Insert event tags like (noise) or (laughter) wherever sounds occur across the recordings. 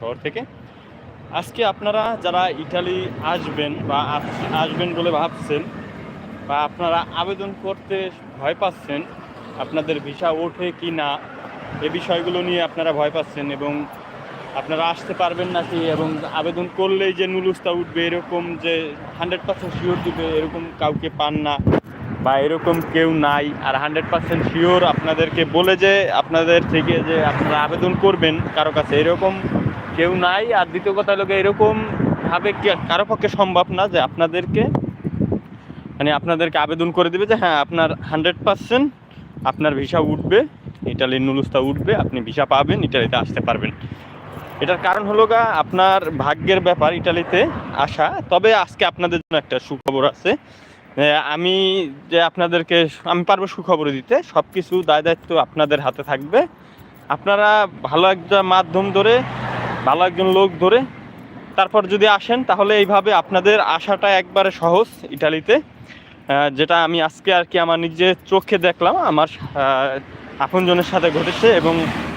শহর থেকে। আজকে আপনারা যারা ইটালি আসবেন বা আসবেন বলে ভাবছেন বা আপনারা আবেদন করতে ভয় পাচ্ছেন, আপনাদের ভিসা ওঠে কি না, এ বিষয়গুলো নিয়ে আপনারা ভয় পাচ্ছেন এবং আপনারা আসতে পারবেন নাকি এবং আবেদন করলেই যে নুলুস্তা উঠবে, এরকম যে হান্ড্রেড পার্সেন্ট শিওর দিবে, এরকম কাউকে পান না বা এরকম কেউ নাই, আর হান্ড্রেড পার্সেন্ট শিওর আপনাদেরকে বলে যে, আপনাদের থেকে যে আপনারা আবেদন করবেন কারও কাছে, এরকম কেউ নাই। আর দ্বিতীয় কথা হলো এরকম ভাবে কারও পক্ষে সম্ভব না যে আপনাদেরকে মানে আপনাদেরকে আবেদন করে দেবে যে হ্যাঁ আপনার হান্ড্রেড পার্সেন্ট আপনার ভিসা উঠবে, ইটালির নুলুস্তা উঠবে, আপনি ভিসা পাবেন, ইটালিতে আসতে পারবেন। এটার কারণ হলো গা, আপনার ভাগ্যের ব্যাপার ইটালিতে আসা। তবে আজকে আপনাদের জন্য একটা সুখবর আছে। আমি যে আপনাদেরকে, আমি পারব সুখবর দিতে। সব কিছু দায় দায়িত্ব আপনাদের হাতে থাকবে। আপনারা ভালো একটা মাধ্যম ধরে ভালো একজন লোক ধরে তারপর যদি আসেন, তাহলে এইভাবে আপনাদের আসাটা একবারে সহজ ইটালিতে। যেটা আমি আজকে আর কি আমার নিজের চোখে দেখলাম, আমার আপনজনের সাথে ঘটেছে এবং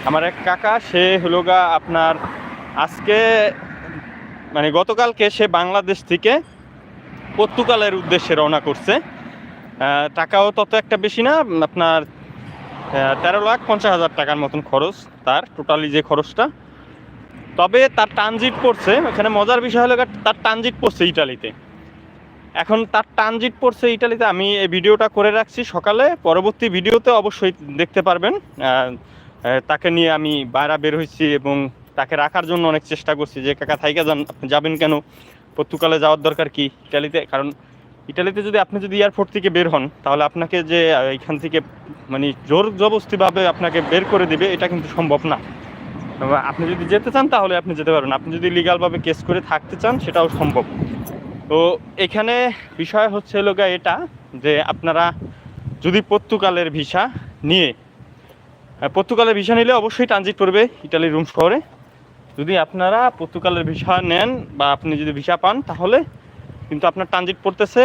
আমার এক কাকা, সে হলো গা আপনার আজকে মানে গতকালকে সে বাংলাদেশ থেকে পর্তুগালের উদ্দেশ্যে রওনা করছে। টাকাও তত একটা বেশি না, আপনার তেরো লাখ পঞ্চাশ হাজার টাকার মতন খরচ তার, টোটালি যে খরচটা। তবে তার ট্রানজিট পড়ছে, এখানে মজার বিষয় হলো তার ট্রানজিট পড়ছে ইটালিতে। এখন তার ট্রানজিট পড়ছে ইটালিতে, আমি এই ভিডিওটা করে রাখছি সকালে, পরবর্তী ভিডিওতে অবশ্যই দেখতে পারবেন। তাকে নিয়ে আমি বাইরে বের হয়েছি এবং তাকে রাখার জন্য অনেক চেষ্টা করছি, যে কাকা থাইকা যান যাবেন কেন? পর্তুগালে যাওয়ার দরকার কি ইটালিতে? কারণ ইটালিতে যদি আপনি যদি এয়ারপোর্ট থেকে বের হন, তাহলে আপনাকে যে এখান থেকে মানে জোর জবরদস্তিভাবে আপনাকে বের করে দিবে, এটা কিন্তু সম্ভব না। আপনি যদি যেতে চান, তাহলে আপনি যেতে পারবেন। আপনি যদি লিগালভাবে কেস করে থাকতে চান, সেটাও সম্ভব। তো এখানে বিষয় হচ্ছে গা এটা যে আপনারা যদি পর্তুগালের ভিসা নিয়ে পর্তুগালের ভিসা নিলে অবশ্যই ট্রানজিট করবে ইটালির রুম শহরে। যদি আপনারা পর্তুগালের ভিসা নেন বা আপনি যদি ভিসা পান, তাহলে কিন্তু আপনার ট্রানজিট পড়তেছে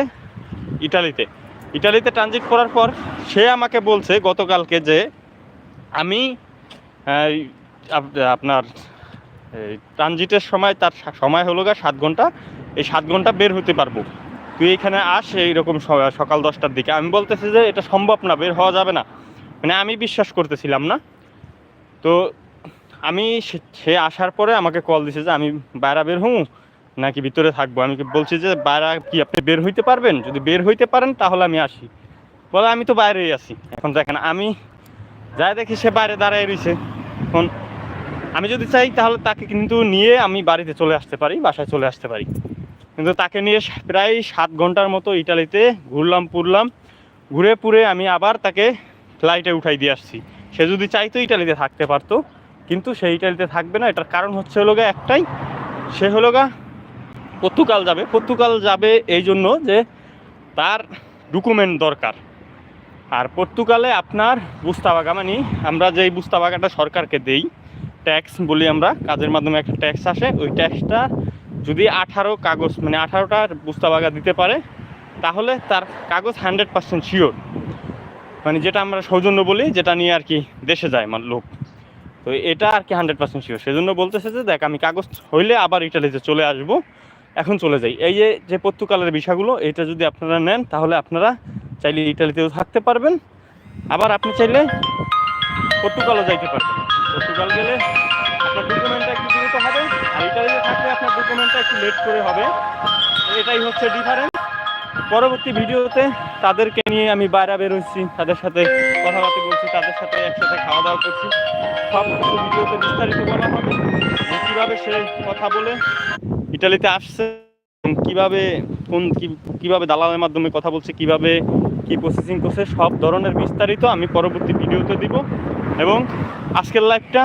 ইটালিতে। ইটালিতে ট্রানজিট করার পর সে আমাকে বলছে গতকালকে যে, আমি আপনার ট্রানজিটের সময় তার সময় হলো গা সাত ঘণ্টা। এই সাত ঘণ্টা বের হতে পারব। তুই এখানে আস, এইরকম সকাল দশটার দিকে। আমি বলতেছি যে এটা সম্ভব না, বের হওয়া যাবে না। মানে আমি বিশ্বাস করতেছিলাম না। তো আমি সে- আসার পরে আমাকে কল দিছে যে আমি বাইরে বের হব নাকি ভিতরে থাকব। আমি বলছি যে বাইরে কি আপনি বের হইতে পারবেন? যদি বের হইতে পারেন তাহলে আমি আসি। বলে আমি তো বাইরেই আছি। এখন দেখেন, আমি যাই দেখি সে বাইরে দাঁড়ায় রয়েছে এখন আমি যদি চাই তাহলে তাকে কিন্তু নিয়ে আমি বাড়িতে চলে আসতে পারি, বাসায় চলে আসতে পারি। কিন্তু তাকে নিয়ে প্রায় সাত ঘণ্টার মতো ইটালিতে ঘুরলাম, পুরলাম। ঘুরে পুরে আমি আবার তাকে ফ্লাইটে উঠাই দিয়ে আসছি। সে যদি চাইতো ইটালিতে থাকতে পারতো, কিন্তু সে ইটালিতে থাকবে না। এটার কারণ হচ্ছে হলো গা একটাই, সে হলো গা পর্তুগাল যাবে। পর্তুগাল যাবে এই জন্য যে তার ডকুমেন্ট দরকার। আর পর্তুগালে আপনার বুস্তাবাগা মানে আমরা যেই বুস্তাবাগাটা সরকারকে দেই ট্যাক্স বলি আমরা, কাজের মাধ্যমে একটা ট্যাক্স আসে, ওই ট্যাক্সটা যদি আঠারো কাগজ মানে আঠারোটা বুস্তাবাগা দিতে পারে, তাহলে তার কাগজ হান্ড্রেড পার্সেন্ট শিওর মানে যেটা আমরা সৌজন্য বলি, যেটা নিয়ে আর কি দেশে যায় মানে লোক। তো এটা আর কি হান্ড্রেড পার্সেন্ট শিওর সেজন্য বলতেছে যে, দেখ, আমি কাগজ হইলে আবার ইটালিতে চলে আসব, এখন চলে যাই। এই যে যে পর্তুগালের বিষয়গুলো, এটা যদি আপনারা নেন, তাহলে আপনারা চাইলে ইটালিতেও থাকতে পারবেন। আবার আপনি চাইলে পর্তুগালও যাইতে পারবেন। পর্তুগাল গেলে আপনার ডকুমেন্টটা একটু দ্রুত হবে। আর ইটালিতে থাকলে আপনার ডকুমেন্টটা একটু লেট করে হবে। এটাই হচ্ছে ডিফারেন্স পরবর্তী ভিডিওতে তাদেরকে নিয়ে আমি বাইরে বেরোচ্ছি তাদের সাথে কথাবার্তা বলছি, তাদের সাথে একসাথে খাওয়া দাওয়া করছি। সব কিছু ভিডিওতে বিস্তারিত বলা হবে। কীভাবে সে কথা বলে, ইটালিতে আসছে কীভাবে, কোন কীভাবে দালালের মাধ্যমে কথা বলছে, কীভাবে কি প্রসেসিং করছে, সব ধরনের বিস্তারিত আমি পরবর্তী ভিডিওতে দিব। এবং আজকের লাইভটা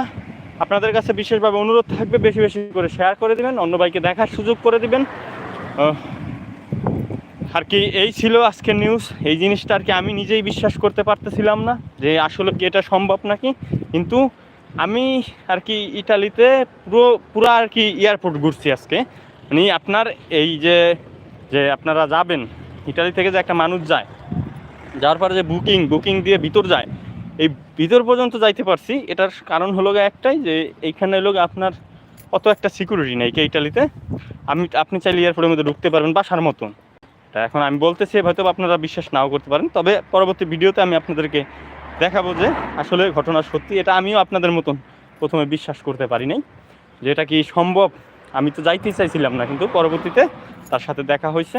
আপনাদের কাছে বিশেষভাবে অনুরোধ থাকবে বেশি বেশি করে শেয়ার করে দিবেন, অন্য ভাইকে দেখার সুযোগ করে দিবেন। আর কি এই ছিল আজকের নিউজ এই জিনিসটা আর কি আমি নিজেই বিশ্বাস করতে পারতেছিলাম না যে আসলে কি এটা সম্ভব নাকি। কিন্তু আমি আর কি ইটালিতে পুরো পুরো আর কি এয়ারপোর্ট ঘুরছি আজকে। মানে আপনার এই যে যে আপনারা যাবেন, ইটালি থেকে যে একটা মানুষ যায়, যাওয়ার পরে যে বুকিং বুকিং দিয়ে ভিতর যায় এই ভিতর পর্যন্ত যাইতে পারছি। এটার কারণ হলো একটাই যে, এইখানে হলো আপনার অত একটা সিকিউরিটি নেই কে ইটালিতে। আমি, আপনি চাইলে এয়ারপোর্টের মধ্যে ঢুকতে পারবেন বাসার মতন। তা এখন আমি বলতেছি, হয়তো আপনারা বিশ্বাস নাও করতে পারেন। তবে পরবর্তী ভিডিওতে আমি আপনাদেরকে দেখাবো যে, আসলে ঘটনা সত্যি, এটা আমিও আপনাদের মতন প্রথমে বিশ্বাস করতে পারি নাই। যে এটা কি সম্ভব, আমি তো যাইতেই চাইছিলাম না, কিন্তু পরবর্তীতে তার সাথে দেখা হয়েছে।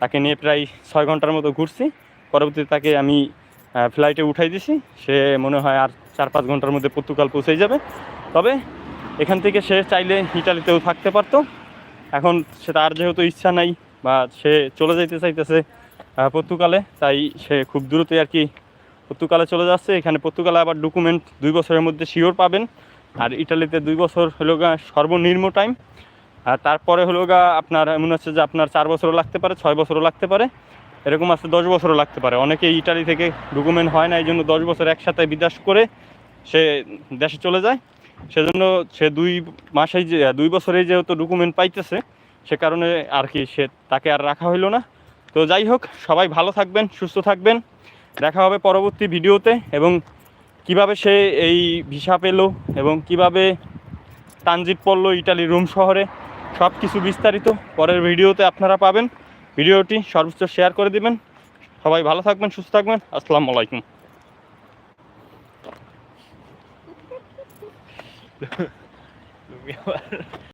তাকে নিয়ে প্রায় ছয় ঘণ্টার মতো ঘুরছি। পরবর্তীতে তাকে আমি ফ্লাইটে উঠাই দিছি। সে মনে হয় আর চার পাঁচ ঘণ্টার মধ্যে পর্তুগাল পৌঁছে যাবে। তবে এখান থেকে সে চাইলে ইটালিতেও থাকতে পারতো। এখন সে তার যেহেতু ইচ্ছা নাই বা সে চলে যাইতে চাইতেছে পর্তুগালে, তাই সে খুব দ্রুতই আর কি পর্তুগালে চলে যাচ্ছে। এখানে পর্তুগালে আবার ডকুমেন্ট দুই বছরের মধ্যে শিওর পাবেন। আর ইটালিতে দুই বছর হলো গা সর্বনিম্ন টাইম আর তারপরে হলো গা আপনার, এমন হচ্ছে যে আপনার চার বছরও লাগতে পারে, ছয় বছরও লাগতে পারে। এরকম আছে, দশ বছরও লাগতে পারে। অনেকে ইটালি থেকে ডকুমেন্ট হয় না, এই জন্য দশ বছর একসাথে বিদেশ করে সে দেশে চলে যায়। সেজন্য সে দুই মাসেই যে, দুই বছরেই যেহেতু ডকুমেন্ট পাইতেছে, সে কারণে আর কি সে তাকে আর রাখা হইল না। তো যাই হোক, সবাই ভালো থাকবেন, সুস্থ থাকবেন। দেখা হবে পরবর্তী ভিডিওতে এবং কীভাবে সে এই ভিসা পেল এবং কীভাবে ট্রানজিট পড়ল ইটালি রোম শহরে সব কিছু বিস্তারিত পরের ভিডিওতে আপনারা পাবেন। ভিডিওটি সর্বোচ্চ শেয়ার করে দিবেন। সবাই ভালো থাকবেন সুস্থ থাকবেন। আসসালামু আলাইকুম। (laughs)